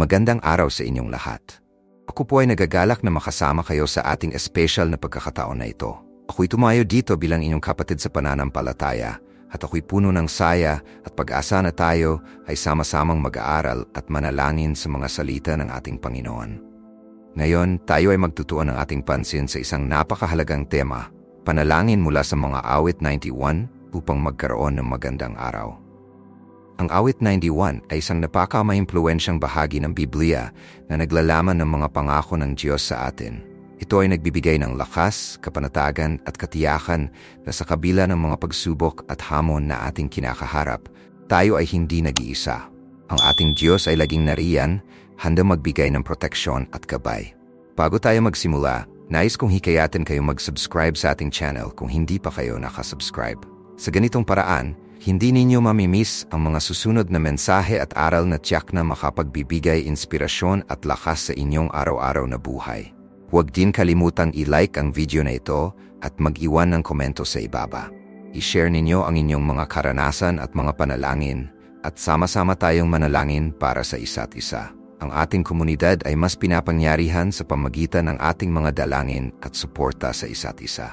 Magandang araw sa inyong lahat. Ako po ay nagagalak na makasama kayo sa ating espesyal na pagkakataon na ito. Ako'y tumayo dito bilang inyong kapatid sa pananampalataya at ako'y puno ng saya at pag-asa na tayo ay sama-samang mag-aaral at manalangin sa mga salita ng ating Panginoon. Ngayon, tayo ay magtutuon ng ating pansin sa isang napakahalagang tema, panalangin mula sa mga awit 91 upang magkaroon ng magandang araw. Ang awit 91 ay isang napaka-maimpluwensyang bahagi ng Biblia na naglalaman ng mga pangako ng Diyos sa atin. Ito ay nagbibigay ng lakas, kapanatagan at katiyakan na sa kabila ng mga pagsubok at hamon na ating kinakaharap, tayo ay hindi nag-iisa. Ang ating Diyos ay laging nariyan, handa magbigay ng proteksyon at gabay. Bago tayo magsimula, nais kong hikayatin kayo mag-subscribe sa ating channel kung hindi pa kayo nakasubscribe. Sa ganitong paraan, hindi ninyo mamimiss ang mga susunod na mensahe at aral na tiyak na makapagbibigay inspirasyon at lakas sa inyong araw-araw na buhay. Huwag din kalimutang i-like ang video na ito at mag-iwan ng komento sa ibaba. I-share ninyo ang inyong mga karanasan at mga panalangin at sama-sama tayong manalangin para sa isa't isa. Ang ating komunidad ay mas pinapangyarihan sa pamagitan ng ating mga dalangin at suporta sa isa't isa.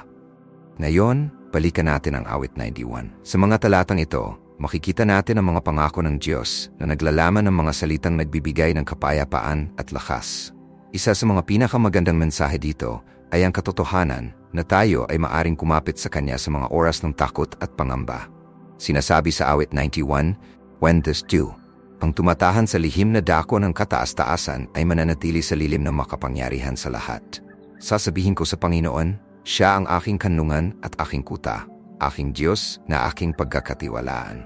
Ngayon, balikan natin ang awit 91. Sa mga talatang ito, makikita natin ang mga pangako ng Diyos na naglalaman ng mga salitang nagbibigay ng kapayapaan at lakas. Isa sa mga pinakamagandang mensahe dito ay ang katotohanan na tayo ay maaring kumapit sa Kanya sa mga oras ng takot at pangamba. Sinasabi sa awit 91, When this do, ang tumatahan sa lihim na dako ng kataas-taasan ay mananatili sa lilim ng makapangyarihan sa lahat. Sasabihin ko sa Panginoon, siya ang aking kanlungan at aking kuta, aking Diyos na aking pagkakatiwalaan.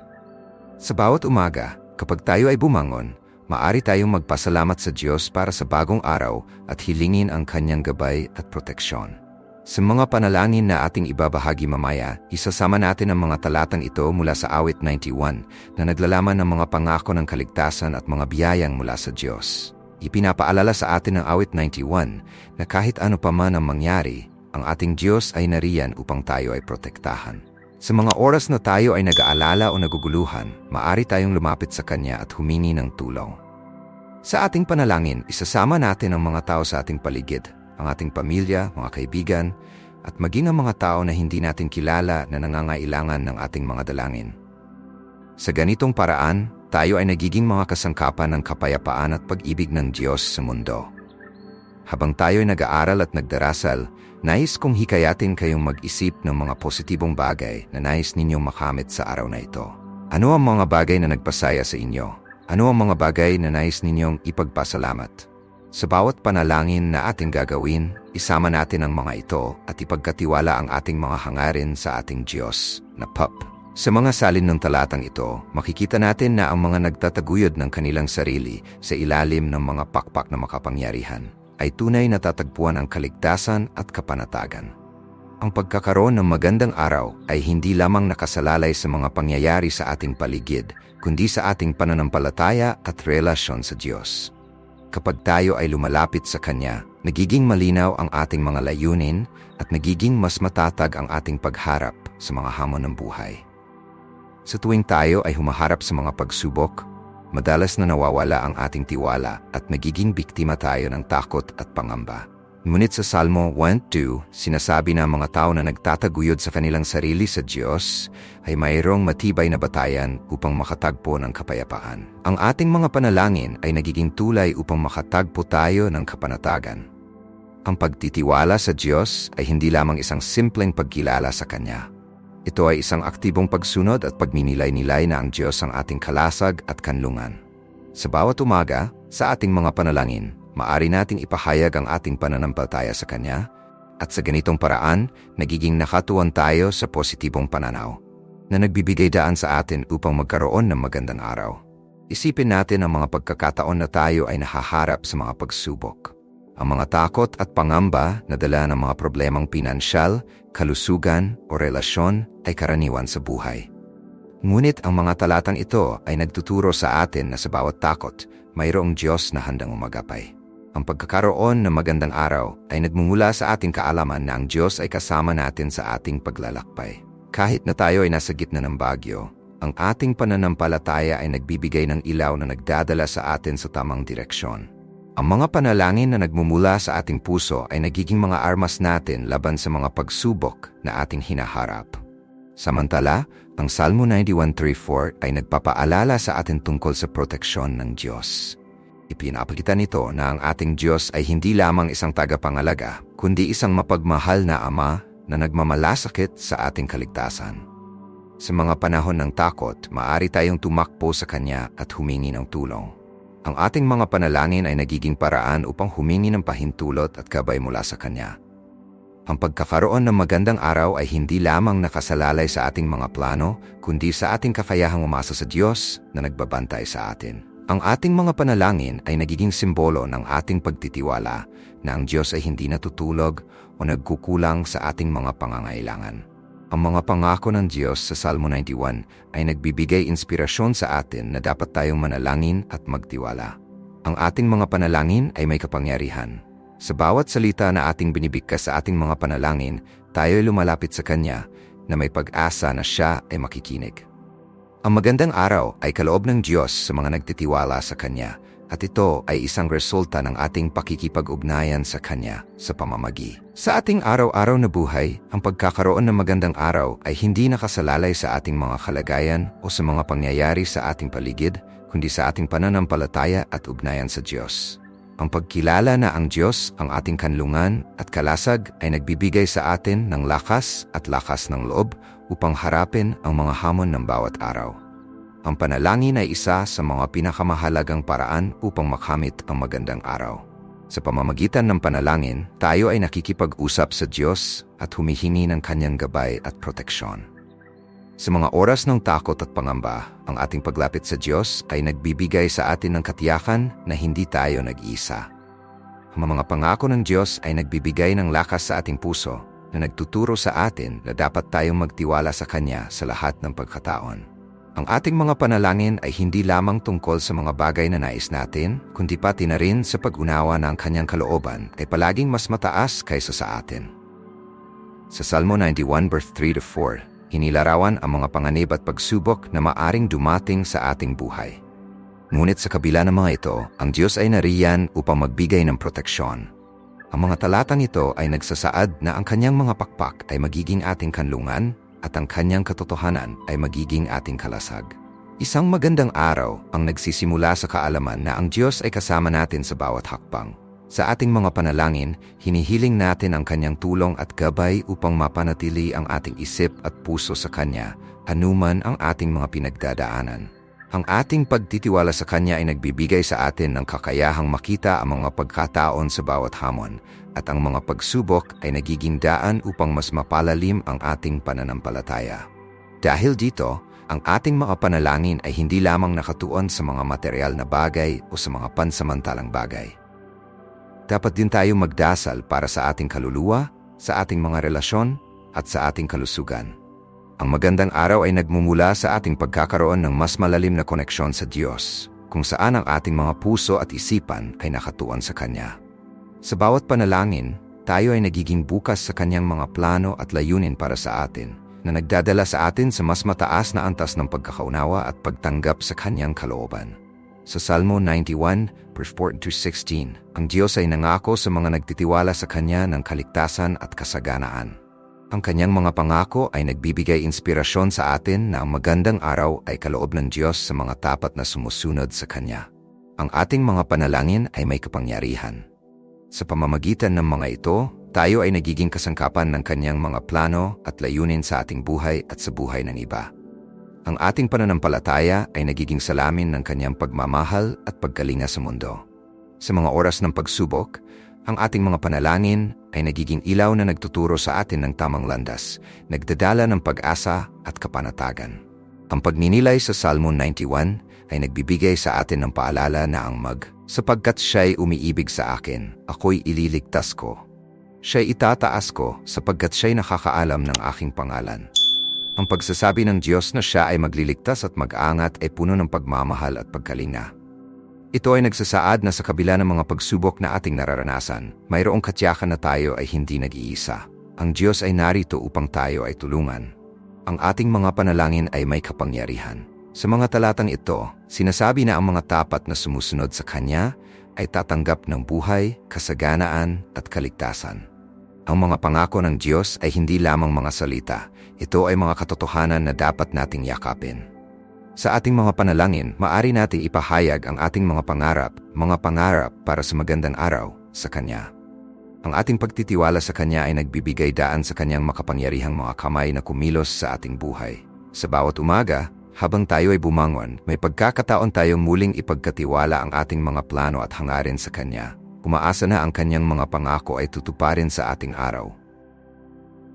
Sa bawat umaga, kapag tayo ay bumangon, maari tayong magpasalamat sa Diyos para sa bagong araw at hilingin ang kanyang gabay at proteksyon. Sa mga panalangin na ating ibabahagi mamaya, isasama natin ang mga talatang ito mula sa awit 91 na naglalaman ng mga pangako ng kaligtasan at mga biyayang mula sa Diyos. Ipinapaalala sa atin ng awit 91 na kahit ano pa man ang mangyari, ang ating Diyos ay nariyan upang tayo ay protektahan. Sa mga oras na tayo ay nag-aalala o naguguluhan, maari tayong lumapit sa Kanya at humingi ng tulong. Sa ating panalangin, isasama natin ang mga tao sa ating paligid, ang ating pamilya, mga kaibigan, at maging ang mga tao na hindi natin kilala na nangangailangan ng ating mga dalangin. Sa ganitong paraan, tayo ay nagiging mga kasangkapan ng kapayapaan at pag-ibig ng Diyos sa mundo. Habang tayo ay nag-aaral at nagdarasal, Nais kong hikayatin kayong mag-isip ng mga positibong bagay na nais ninyong makamit sa araw na ito. Ano ang mga bagay na nagpasaya sa inyo? Ano ang mga bagay na nais ninyong ipagpasalamat? Sa bawat panalangin na ating gagawin, isama natin ang mga ito at ipagkatiwala ang ating mga hangarin sa ating Diyos na PUP. Sa mga salin ng talatang ito, makikita natin na ang mga nagtataguyod ng kanilang sarili sa ilalim ng mga pakpak na makapangyarihan ay tunay na tatagpuan ang kaligtasan at kapanatagan. Ang pagkakaroon ng magandang araw ay hindi lamang nakasalalay sa mga pangyayari sa ating paligid, kundi sa ating pananampalataya at relasyon sa Diyos. Kapag tayo ay lumalapit sa Kanya, nagiging malinaw ang ating mga layunin at nagiging mas matatag ang ating pagharap sa mga hamon ng buhay. Sa tuwing tayo ay humaharap sa mga pagsubok, madalas na nawawala ang ating tiwala at nagiging biktima tayo ng takot at pangamba. Ngunit sa Salmo 1.2, sinasabi na mga tao na nagtataguyod sa kanilang sarili sa Diyos ay mayroong matibay na batayan upang makatagpo ng kapayapaan. Ang ating mga panalangin ay nagiging tulay upang makatagpo tayo ng kapanatagan. Ang pagtitiwala sa Diyos ay hindi lamang isang simpleng pagkilala sa Kanya, ito ay isang aktibong pagsunod at pagninilay-nilay na ang Diyos ang ating kalasag at kanlungan. Sa bawat umaga, sa ating mga panalangin, maari nating ipahayag ang ating pananampalataya sa Kanya at sa ganitong paraan, nagiging nakatuwan tayo sa positibong pananaw na nagbibigay daan sa atin upang magkaroon ng magandang araw. Isipin natin ang mga pagkakataon na tayo ay nahaharap sa mga pagsubok. Ang mga takot at pangamba na dala ng mga problemang pinansyal, kalusugan o relasyon ay karaniwan sa buhay. Ngunit ang mga talatang ito ay nagtuturo sa atin na sa bawat takot, mayroong Diyos na handang umagapay. Ang pagkakaroon ng magandang araw ay nagmumula sa ating kaalaman na ang Diyos ay kasama natin sa ating paglalakbay. Kahit na tayo ay nasa gitna ng bagyo, ang ating pananampalataya ay nagbibigay ng ilaw na nagdadala sa atin sa tamang direksyon. Ang mga panalangin na nagmumula sa ating puso ay nagiging mga armas natin laban sa mga pagsubok na ating hinaharap. Samantala, ang Salmo 91.3.4 ay nagpapaalala sa atin tungkol sa proteksyon ng Diyos. Ipinapakita nito na ang ating Diyos ay hindi lamang isang tagapangalaga, kundi isang mapagmahal na Ama na nagmamalasakit sa ating kaligtasan. Sa mga panahon ng takot, maaari tayong tumakbo sa Kanya at humingi ng tulong. Ang ating mga panalangin ay nagiging paraan upang humingi ng pahintulot at gabay mula sa Kanya. Ang pagkakaroon ng magandang araw ay hindi lamang nakasalalay sa ating mga plano, kundi sa ating kakayahang umasa sa Diyos na nagbabantay sa atin. Ang ating mga panalangin ay nagiging simbolo ng ating pagtitiwala na ang Diyos ay hindi natutulog o nagkukulang sa ating mga pangangailangan. Ang mga pangako ng Diyos sa Salmo 91 ay nagbibigay inspirasyon sa atin na dapat tayong manalangin at magtiwala. Ang ating mga panalangin ay may kapangyarihan sa bawat salita na ating binibigkas sa ating mga panalangin, tayo ay lumalapit sa Kanya na may pag-asa na siya ay makikinig. Ang magandang araw ay kaloob ng Diyos sa mga nagtitiwala sa Kanya at ito ay isang resulta ng ating pakikipag-ugnayan sa Kanya sa pamamagi. Sa ating araw-araw na buhay, ang pagkakaroon ng magandang araw ay hindi nakasalalay sa ating mga kalagayan o sa mga pangyayari sa ating paligid, kundi sa ating pananampalataya at ugnayan sa Diyos. Ang pagkilala na ang Diyos ang ating kanlungan at kalasag ay nagbibigay sa atin ng lakas at lakas ng loob upang harapin ang mga hamon ng bawat araw. Ang panalangin ay isa sa mga pinakamahalagang paraan upang makamit ang magandang araw. Sa pamamagitan ng panalangin, tayo ay nakikipag-usap sa Diyos at humihingi ng kanyang gabay at proteksyon. Sa mga oras ng takot at pangamba, ang ating paglapit sa Diyos ay nagbibigay sa atin ng katiyakan na hindi tayo nag-iisa. Ang mga pangako ng Diyos ay nagbibigay ng lakas sa ating puso na nagtuturo sa atin na dapat tayong magtiwala sa Kanya sa lahat ng pagkataon. Ang ating mga panalangin ay hindi lamang tungkol sa mga bagay na nais natin, kundi pati na rin sa pag-unawa ng kanyang kalooban ay palaging mas mataas kaysa sa atin. Sa Salmo 91 verse 3 to 4, Hinilarawan ang mga panganib at pagsubok na maaring dumating sa ating buhay. Ngunit sa kabila ng mga ito, ang Diyos ay nariyan upang magbigay ng proteksyon. Ang mga talatang ito ay nagsasaad na ang kanyang mga pakpak ay magiging ating kanlungan at ang kanyang katotohanan ay magiging ating kalasag. Isang magandang araw ang nagsisimula sa kaalaman na ang Diyos ay kasama natin sa bawat hakbang. Sa ating mga panalangin, hinihiling natin ang kanyang tulong at gabay upang mapanatili ang ating isip at puso sa kanya, anuman ang ating mga pinagdadaanan. Ang ating pagtitiwala sa kanya ay nagbibigay sa atin ng kakayahang makita ang mga pagkataon sa bawat hamon at ang mga pagsubok ay nagiging daan upang mas mapalalim ang ating pananampalataya. Dahil dito, ang ating mga panalangin ay hindi lamang nakatuon sa mga material na bagay o sa mga pansamantalang bagay dapat din tayo magdasal para sa ating kaluluwa, sa ating mga relasyon, at sa ating kalusugan. Ang magandang araw ay nagmumula sa ating pagkakaroon ng mas malalim na koneksyon sa Diyos, kung saan ang ating mga puso at isipan ay nakatuon sa Kanya. Sa bawat panalangin, tayo ay nagiging bukas sa Kanyang mga plano at layunin para sa atin, na nagdadala sa atin sa mas mataas na antas ng pagkakaunawa at pagtanggap sa Kanyang kalooban. Sa Salmo 91, verse 14-16, ang Diyos ay nangako sa mga nagtitiwala sa Kanya ng kaligtasan at kasaganaan. Ang kanyang mga pangako ay nagbibigay inspirasyon sa atin na ang magandang araw ay kaloob ng Diyos sa mga tapat na sumusunod sa Kanya. Ang ating mga panalangin ay may kapangyarihan. Sa pamamagitan ng mga ito, tayo ay nagiging kasangkapan ng Kanyang mga plano at layunin sa ating buhay at sa buhay ng iba. Ang ating pananampalataya ay nagiging salamin ng kanyang pagmamahal at pagkalinga sa mundo. Sa mga oras ng pagsubok, ang ating mga panalangin ay nagiging ilaw na nagtuturo sa atin ng tamang landas, nagdadala ng pag-asa at kapanatagan. Ang pagninilay sa Salmo 91 ay nagbibigay sa atin ng paalala na ang mag, sapagkat siya'y umiibig sa akin, ako'y ililigtas ko. Siya'y itataas ko sapagkat siya'y nakakaalam ng aking pangalan. Ang pagsasabi ng Diyos na siya ay magliligtas at mag-angat ay puno ng pagmamahal at pagkalinga. Ito ay nagsasaad na sa kabila ng mga pagsubok na ating nararanasan, mayroong katyakan na tayo ay hindi nag-iisa. Ang Diyos ay narito upang tayo ay tulungan. ang ating mga panalangin ay may kapangyarihan. Sa mga talatang ito, sinasabi na ang mga tapat na sumusunod sa Kanya ay tatanggap ng buhay, kasaganaan at kaligtasan. Ang mga pangako ng Diyos ay hindi lamang mga salita. Ito ay mga katotohanan na dapat nating yakapin. Sa ating mga panalangin, maari nating ipahayag ang ating mga pangarap, mga pangarap para sa magandang araw sa Kanya. Ang ating pagtitiwala sa Kanya ay nagbibigay daan sa Kanyang makapangyarihang mga kamay na kumilos sa ating buhay. Sa bawat umaga, habang tayo ay bumangon, may pagkakataon tayong muling ipagkatiwala ang ating mga plano at hangarin sa Kanya. Umaasa na ang Kanyang mga pangako ay tutuparin sa ating araw.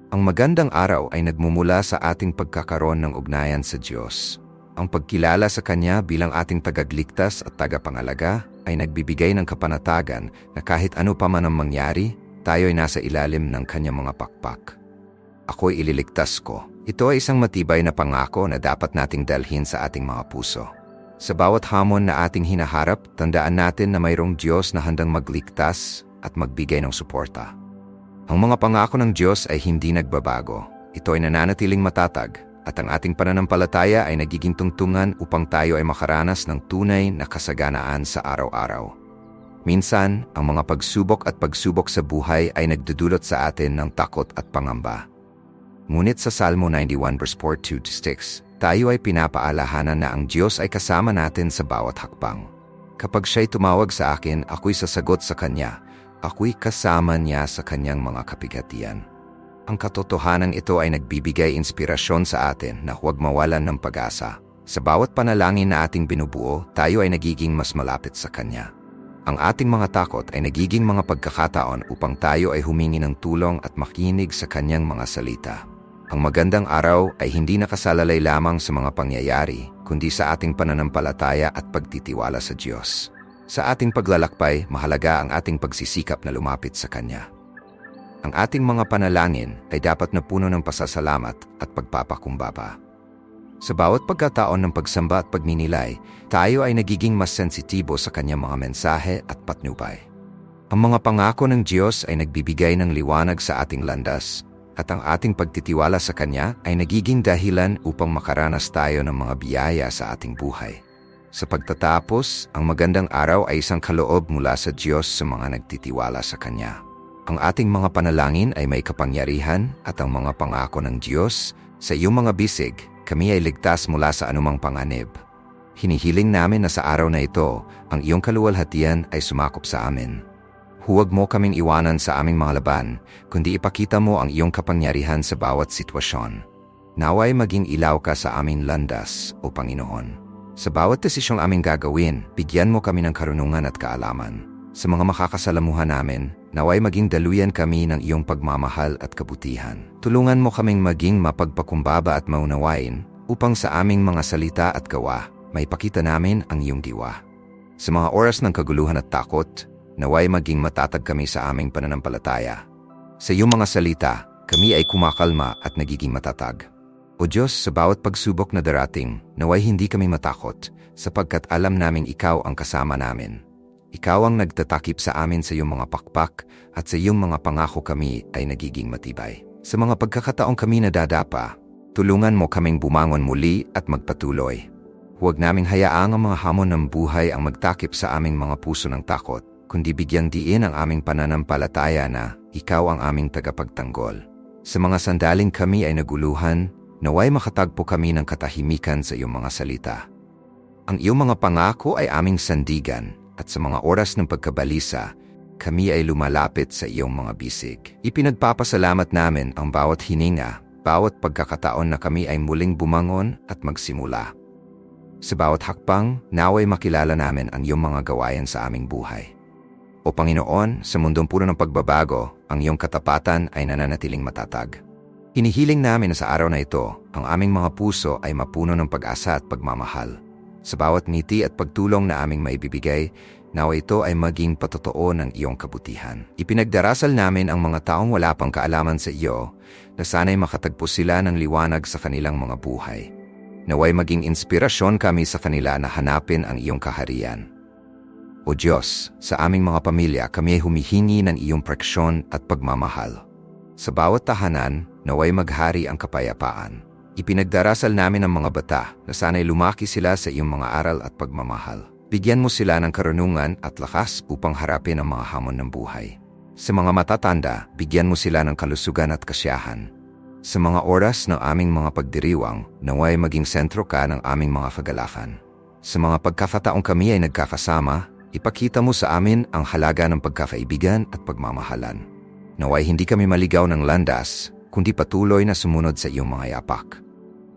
Ang magandang araw ay nagmumula sa ating pagkakaroon ng ugnayan sa Diyos. Ang pagkilala sa Kanya bilang ating tagagligtas at tagapangalaga ay nagbibigay ng kapanatagan na kahit ano pa man ang mangyari, tayo ay nasa ilalim ng kanyang mga pakpak. Ako'y ililigtas ko. Ito ay isang matibay na pangako na dapat nating dalhin sa ating mga puso. Sa bawat hamon na ating hinaharap, tandaan natin na mayroong Diyos na handang magligtas at magbigay ng suporta. Ang mga pangako ng Diyos ay hindi nagbabago. Ito ay nananatiling matatag at ang ating pananampalataya ay nagiging tungtungan upang tayo ay makaranas ng tunay na kasaganaan sa araw-araw. Minsan, ang mga pagsubok at pagsubok sa buhay ay nagdudulot sa atin ng takot at pangamba. Ngunit sa Salmo 91 verse 4 to 6, tayo ay pinapaalahanan na ang Diyos ay kasama natin sa bawat hakbang. Kapag siya'y tumawag sa akin, ako'y sasagot sa Kanya. Ako'y kasama niya sa Kanyang mga kapigatian. Ang katotohanan ito ay nagbibigay inspirasyon sa atin na huwag mawalan ng pag-asa. Sa bawat panalangin na ating binubuo, tayo ay nagiging mas malapit sa Kanya. Ang ating mga takot ay nagiging mga pagkakataon upang tayo ay humingi ng tulong at makinig sa Kanyang mga salita. Ang magandang araw ay hindi nakasalalay lamang sa mga pangyayari, kundi sa ating pananampalataya at pagtitiwala sa Diyos. Sa ating paglalakbay, mahalaga ang ating pagsisikap na lumapit sa Kanya. Ang ating mga panalangin ay dapat na puno ng pasasalamat at pagpapakumbaba. Sa bawat pagkataon ng pagsamba at pagninilay, tayo ay nagiging mas sensitibo sa kanyang mga mensahe at patnubay. Ang mga pangako ng Diyos ay nagbibigay ng liwanag sa ating landas at ang ating pagtitiwala sa Kanya ay nagiging dahilan upang makaranas tayo ng mga biyaya sa ating buhay. Sa pagtatapos, ang magandang araw ay isang kaloob mula sa Diyos sa mga nagtitiwala sa Kanya. Ang ating mga panalangin ay may kapangyarihan at ang mga pangako ng Diyos sa iyong mga bisig, kami ay ligtas mula sa anumang panganib. Hinihiling namin na sa araw na ito, ang iyong kaluwalhatian ay sumakop sa amin. Huwag mo kaming iwanan sa aming mga laban, kundi ipakita mo ang iyong kapangyarihan sa bawat sitwasyon. Naway maging ilaw ka sa aming landas, O Panginoon. Sa bawat desisyong aming gagawin, bigyan mo kami ng karunungan at kaalaman. Sa mga makakasalamuhan namin, Naway maging daluyan kami ng iyong pagmamahal at kabutihan. Tulungan mo kaming maging mapagpakumbaba at maunawain upang sa aming mga salita at gawa, may pakita namin ang iyong diwa. Sa mga oras ng kaguluhan at takot, naway maging matatag kami sa aming pananampalataya. Sa iyong mga salita, kami ay kumakalma at nagiging matatag. O Diyos, sa bawat pagsubok na darating, naway hindi kami matakot sapagkat alam naming ikaw ang kasama namin. Ikaw ang nagtatakip sa amin sa iyong mga pakpak at sa iyong mga pangako kami ay nagiging matibay. Sa mga pagkakataong kami nadadapa, tulungan mo kaming bumangon muli at magpatuloy. Huwag naming hayaang ang mga hamon ng buhay ang magtakip sa aming mga puso ng takot, kundi bigyang diin ang aming pananampalataya na ikaw ang aming tagapagtanggol. Sa mga sandaling kami ay naguluhan, naway makatagpo kami ng katahimikan sa iyong mga salita. Ang iyong mga pangako ay aming sandigan at sa mga oras ng pagkabalisa, kami ay lumalapit sa iyong mga bisig. Ipinagpapasalamat namin ang bawat hininga, bawat pagkakataon na kami ay muling bumangon at magsimula. Sa bawat hakbang, naway makilala namin ang iyong mga gawayan sa aming buhay. O Panginoon, sa mundong puno ng pagbabago, ang iyong katapatan ay nananatiling matatag. Hinihiling namin na sa araw na ito, ang aming mga puso ay mapuno ng pag-asa at pagmamahal sa bawat ngiti at pagtulong na aming maibibigay, nawa ito ay maging patotoo ng iyong kabutihan. Ipinagdarasal namin ang mga taong wala pang kaalaman sa iyo na sana'y makatagpo sila ng liwanag sa kanilang mga buhay. Naway maging inspirasyon kami sa kanila na hanapin ang iyong kaharian. O Diyos, sa aming mga pamilya kami ay humihingi ng iyong preksyon at pagmamahal. Sa bawat tahanan, naway maghari ang kapayapaan. Ipinagdarasal namin ang mga bata na sana'y lumaki sila sa iyong mga aral at pagmamahal. Bigyan mo sila ng karunungan at lakas upang harapin ang mga hamon ng buhay. Sa mga matatanda, bigyan mo sila ng kalusugan at kasiyahan. Sa mga oras ng aming mga pagdiriwang, naway maging sentro ka ng aming mga kagalakan. Sa mga pagkakataong kami ay nagkakasama, ipakita mo sa amin ang halaga ng pagkakaibigan at pagmamahalan. Naway hindi kami maligaw ng landas, kundi patuloy na sumunod sa iyong mga yapak.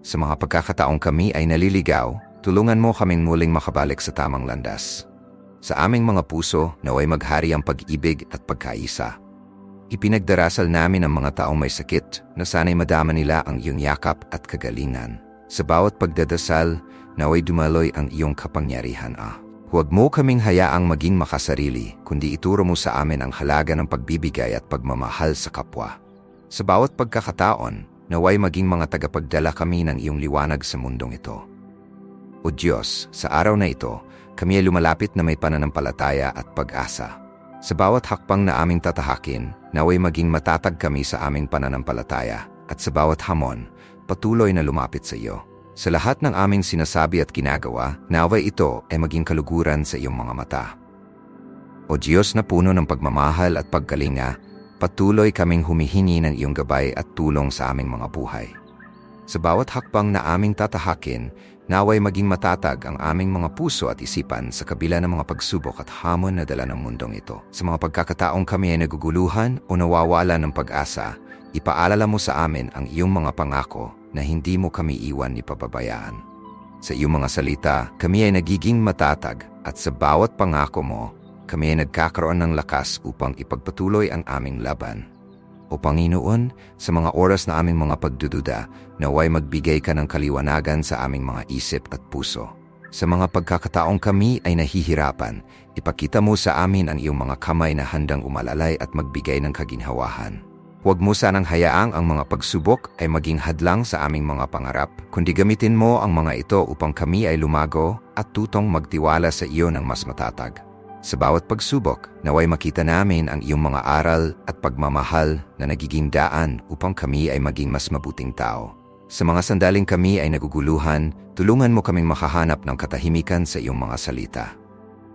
Sa mga pagkakataong kami ay naliligaw, tulungan mo kaming muling makabalik sa tamang landas. Sa aming mga puso, naway maghari ang pag-ibig at pagkaisa. Ipinagdarasal namin ang mga taong may sakit na sana'y madama nila ang iyong yakap at kagalingan. Sa bawat pagdadasal, naway dumaloy ang iyong kapangyarihan ah. Huwag mo kaming hayaang maging makasarili, kundi ituro mo sa amin ang halaga ng pagbibigay at pagmamahal sa kapwa. Sa bawat pagkakataon, naway maging mga tagapagdala kami ng iyong liwanag sa mundong ito. O Diyos, sa araw na ito, kami ay lumalapit na may pananampalataya at pag-asa. Sa bawat hakbang na aming tatahakin, naway maging matatag kami sa aming pananampalataya at sa bawat hamon, patuloy na lumapit sa iyo. Sa lahat ng aming sinasabi at ginagawa, naway ito ay maging kaluguran sa iyong mga mata. O Diyos na puno ng pagmamahal at pagkalinga, patuloy kaming humihingi ng iyong gabay at tulong sa aming mga buhay. Sa bawat hakbang na aming tatahakin, Naway maging matatag ang aming mga puso at isipan sa kabila ng mga pagsubok at hamon na dala ng mundong ito. Sa mga pagkakataong kami ay naguguluhan o nawawala ng pag-asa, ipaalala mo sa amin ang iyong mga pangako na hindi mo kami iwan ni pababayaan. Sa iyong mga salita, kami ay nagiging matatag at sa bawat pangako mo, kami ay nagkakaroon ng lakas upang ipagpatuloy ang aming laban. O Panginoon, sa mga oras na aming mga pagdududa, naway magbigay ka ng kaliwanagan sa aming mga isip at puso. Sa mga pagkakataong kami ay nahihirapan, ipakita mo sa amin ang iyong mga kamay na handang umalalay at magbigay ng kaginhawahan. Huwag mo sanang hayaang ang mga pagsubok ay maging hadlang sa aming mga pangarap, kundi gamitin mo ang mga ito upang kami ay lumago at tutong magtiwala sa iyo ng mas matatag. Sa bawat pagsubok, naway makita namin ang iyong mga aral at pagmamahal na nagiging daan upang kami ay maging mas mabuting tao. Sa mga sandaling kami ay naguguluhan, tulungan mo kaming makahanap ng katahimikan sa iyong mga salita.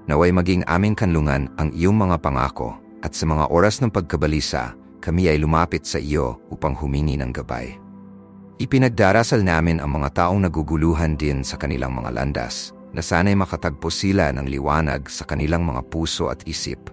Naway maging aming kanlungan ang iyong mga pangako at sa mga oras ng pagkabalisa, kami ay lumapit sa iyo upang humingi ng gabay. Ipinagdarasal namin ang mga taong naguguluhan din sa kanilang mga landas na sana'y makatagpo sila ng liwanag sa kanilang mga puso at isip.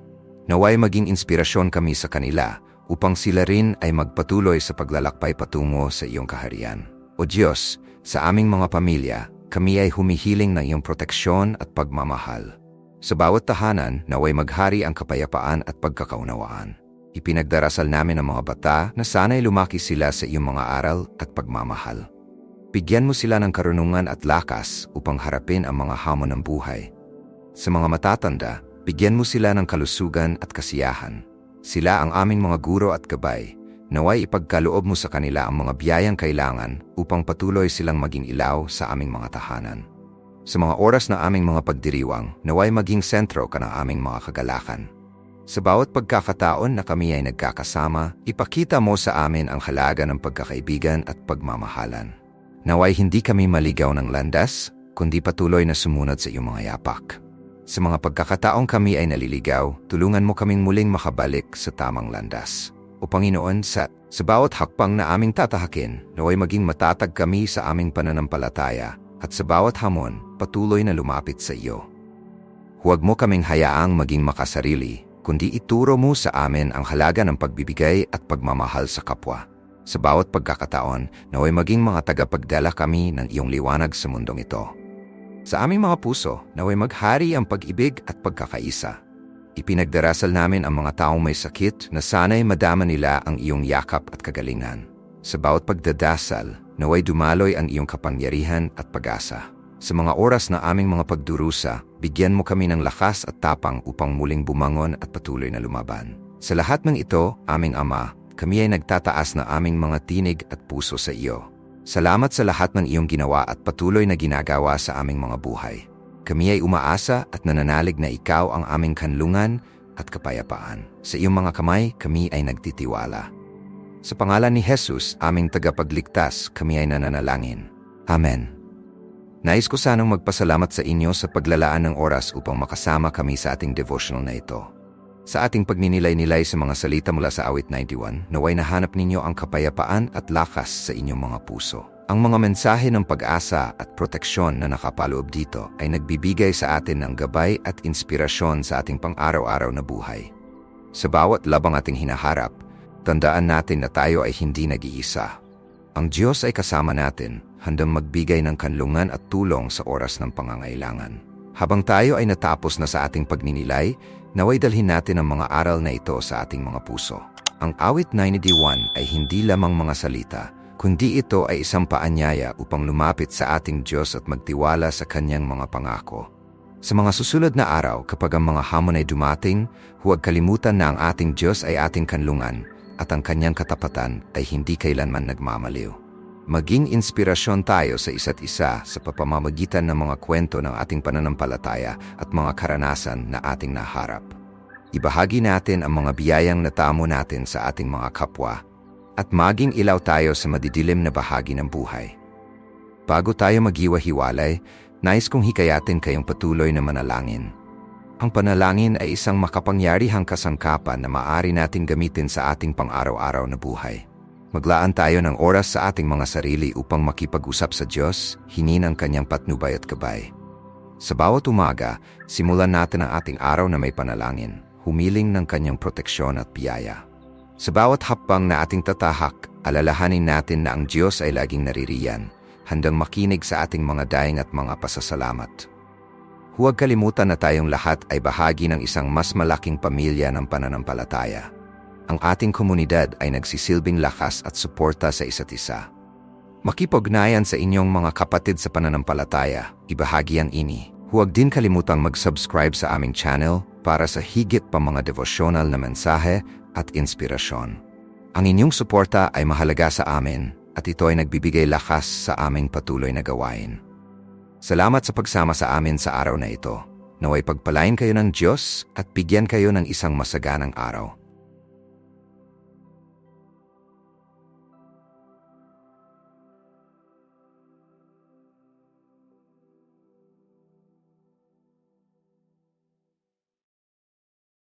Naway maging inspirasyon kami sa kanila upang sila rin ay magpatuloy sa paglalakbay patungo sa iyong kaharian. O Diyos, sa aming mga pamilya, kami ay humihiling ng iyong proteksyon at pagmamahal. Sa bawat tahanan, naway maghari ang kapayapaan at pagkakaunawaan. Ipinagdarasal namin ang mga bata na sana'y lumaki sila sa iyong mga aral at pagmamahal. Bigyan mo sila ng karunungan at lakas upang harapin ang mga hamon ng buhay. Sa mga matatanda, bigyan mo sila ng kalusugan at kasiyahan. Sila ang aming mga guro at gabay. Naway ipagkaloob mo sa kanila ang mga biyayang kailangan upang patuloy silang maging ilaw sa aming mga tahanan. Sa mga oras na aming mga pagdiriwang, naway maging sentro ka ng aming mga kagalakan. Sa bawat pagkakataon na kami ay nagkakasama, ipakita mo sa amin ang halaga ng pagkakaibigan at pagmamahalan. Naway hindi kami maligaw ng landas, kundi patuloy na sumunod sa iyong mga yapak. Sa mga pagkakataong kami ay naliligaw, tulungan mo kaming muling makabalik sa tamang landas. O Panginoon, sa, sa bawat hakbang na aming tatahakin, naway maging matatag kami sa aming pananampalataya at sa bawat hamon, patuloy na lumapit sa iyo. Huwag mo kaming hayaang maging makasarili, kundi ituro mo sa amin ang halaga ng pagbibigay at pagmamahal sa kapwa. Sa bawat pagkakataon, naway maging mga tagapagdala kami ng iyong liwanag sa mundong ito. Sa aming mga puso, naway maghari ang pag-ibig at pagkakaisa. Ipinagdarasal namin ang mga taong may sakit na sana'y madama nila ang iyong yakap at kagalingan. Sa bawat pagdadasal, naway dumaloy ang iyong kapangyarihan at pag-asa. Sa mga oras na aming mga pagdurusa, bigyan mo kami ng lakas at tapang upang muling bumangon at patuloy na lumaban. Sa lahat ng ito, aming Ama, kami ay nagtataas na aming mga tinig at puso sa iyo. Salamat sa lahat ng iyong ginawa at patuloy na ginagawa sa aming mga buhay. Kami ay umaasa at nananalig na ikaw ang aming kanlungan at kapayapaan. Sa iyong mga kamay, kami ay nagtitiwala. Sa pangalan ni Jesus, aming tagapagligtas, kami ay nananalangin. Amen. Nais ko sanang magpasalamat sa inyo sa paglalaan ng oras upang makasama kami sa ating devotional na ito. Sa ating pagninilay-nilay sa mga salita mula sa awit 91, naway nahanap ninyo ang kapayapaan at lakas sa inyong mga puso. Ang mga mensahe ng pag-asa at proteksyon na nakapaloob dito ay nagbibigay sa atin ng gabay at inspirasyon sa ating pang-araw-araw na buhay. Sa bawat labang ating hinaharap, tandaan natin na tayo ay hindi nag-iisa. Ang Diyos ay kasama natin handang magbigay ng kanlungan at tulong sa oras ng pangangailangan. Habang tayo ay natapos na sa ating pagninilay, naway dalhin natin ang mga aral na ito sa ating mga puso. Ang awit 91 ay hindi lamang mga salita, kundi ito ay isang paanyaya upang lumapit sa ating Diyos at magtiwala sa Kanyang mga pangako. Sa mga susunod na araw, kapag ang mga hamon ay dumating, huwag kalimutan na ang ating Diyos ay ating kanlungan at ang Kanyang katapatan ay hindi kailanman nagmamaliw. Maging inspirasyon tayo sa isa't isa sa papamamagitan ng mga kwento ng ating pananampalataya at mga karanasan na ating naharap. Ibahagi natin ang mga biyayang natamo natin sa ating mga kapwa at maging ilaw tayo sa madidilim na bahagi ng buhay. Bago tayo magiwa-hiwalay, nais kong hikayatin kayong patuloy na manalangin. Ang panalangin ay isang makapangyarihang kasangkapan na maaari nating gamitin sa ating pang-araw-araw na buhay. Maglaan tayo ng oras sa ating mga sarili upang makipag-usap sa Diyos, hinin ang kanyang patnubay at gabay. Sa bawat umaga, simulan natin ang ating araw na may panalangin, humiling ng kanyang proteksyon at biyaya. Sa bawat hapang na ating tatahak, alalahanin natin na ang Diyos ay laging naririyan, handang makinig sa ating mga daing at mga pasasalamat. Huwag kalimutan na tayong lahat ay bahagi ng isang mas malaking pamilya ng pananampalataya ang ating komunidad ay nagsisilbing lakas at suporta sa isa't isa. Makipagnayan sa inyong mga kapatid sa pananampalataya, ibahagi ang ini. Huwag din kalimutang mag-subscribe sa aming channel para sa higit pa mga devosyonal na mensahe at inspirasyon. Ang inyong suporta ay mahalaga sa amin at ito ay nagbibigay lakas sa aming patuloy na gawain. Salamat sa pagsama sa amin sa araw na ito. Naway pagpalain kayo ng Diyos at bigyan kayo ng isang masaganang araw.